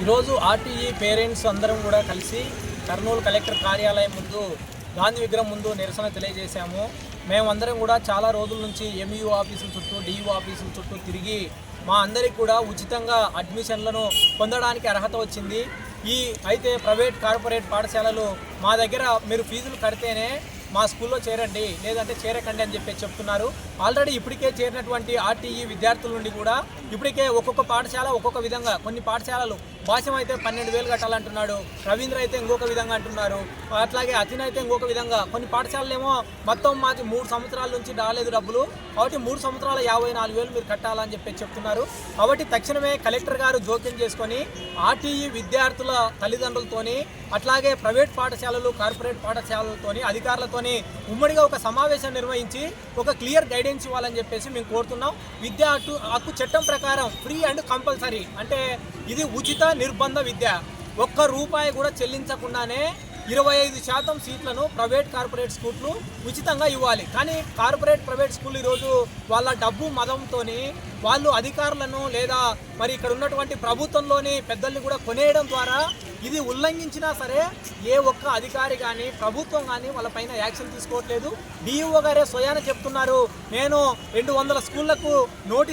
ఈరోజు RTE parents అందరం కూడా కలిసి కర్నూలు కలెక్టర్ కార్యాలయం ముందు గాంధీ విగ్రహం ముందు నిరసన తెలియజేశాము. మేమందరం కూడా చాలా రోజుల నుంచి ఎంఈఓ ఆఫీసుల చుట్టూ డిఈఓ ఆఫీసుల చుట్టూ తిరిగి మా అందరికి కూడా ఉచితంగా అడ్మిషన్లను పొందడానికి అర్హత వచ్చింది. ఈ అయితే ప్రైవేట్ కార్పొరేట్ పాఠశాలలు మా దగ్గర మీరు ఫీజులు కడితేనే మా స్కూల్లో చేరండి లేదంటే చేరకండి అని చెప్పి చెప్తున్నారు. ఆల్రెడీ ఇప్పటికే చేరినటువంటి ఆర్టీఈ విద్యార్థుల నుండి కూడా ఇప్పటికే ఒక్కొక్క పాఠశాల ఒక్కొక్క విధంగా కొన్ని పాఠశాలలు భాష్యం అయితే పన్నెండు వేలు కట్టాలంటున్నాడు. రవీంద్ర అయితే ఇంకొక విధంగా అంటున్నారు. అట్లాగే అతిన్ అయితే ఇంకొక విధంగా. కొన్ని పాఠశాలలేమో మొత్తం మాకు మూడు సంవత్సరాల నుంచి రాలేదు డబ్బులు. కాబట్టి మూడు సంవత్సరాల యాభై నాలుగు వేలు మీరు కట్టాలని చెప్పి చెప్తున్నారు. కాబట్టి తక్షణమే కలెక్టర్ గారు జోక్యం చేసుకొని ఆర్టీఈ విద్యార్థుల తల్లిదండ్రులతోని అట్లాగే ప్రైవేట్ పాఠశాలలు కార్పొరేట్ పాఠశాలలతోని అధికారులతోని ఉమ్మడిగా ఒక సమావేశం నిర్వహించి ఒక క్లియర్ గైడెన్స్ ఇవ్వాలని చెప్పేసి మేము కోరుతున్నాం. విద్యా హక్కు హక్కు చట్టం ప్రకారం ఫ్రీ అండ్ కంపల్సరీ. అంటే ఇది ఉచిత నిర్బంధ విద్య. ఒక్క రూపాయి కూడా చెల్లించకుండానే ఇరవై ఐదు శాతం సీట్లను ప్రైవేట్ కార్పొరేట్ స్కూళ్ళు ఉచితంగా ఇవ్వాలి. కానీ కార్పొరేట్ ప్రైవేట్ స్కూల్ ఈరోజు వాళ్ళ డబ్బు మదంతో వాళ్ళు అధికారులను లేదా మరి ఇక్కడ ఉన్నటువంటి ప్రభుత్వంలోని పెద్దల్ని కూడా కొనేయడం ద్వారా ఇది ఉల్లంఘించినా సరే ఏ ఒక్క అధికారి కానీ ప్రభుత్వం కానీ వాళ్ళపైన యాక్షన్ తీసుకోవట్లేదు. డిఈఓ గారే స్వయాన చెప్తున్నారు నేను రెండు వందల స్కూళ్ళకు నోటీస్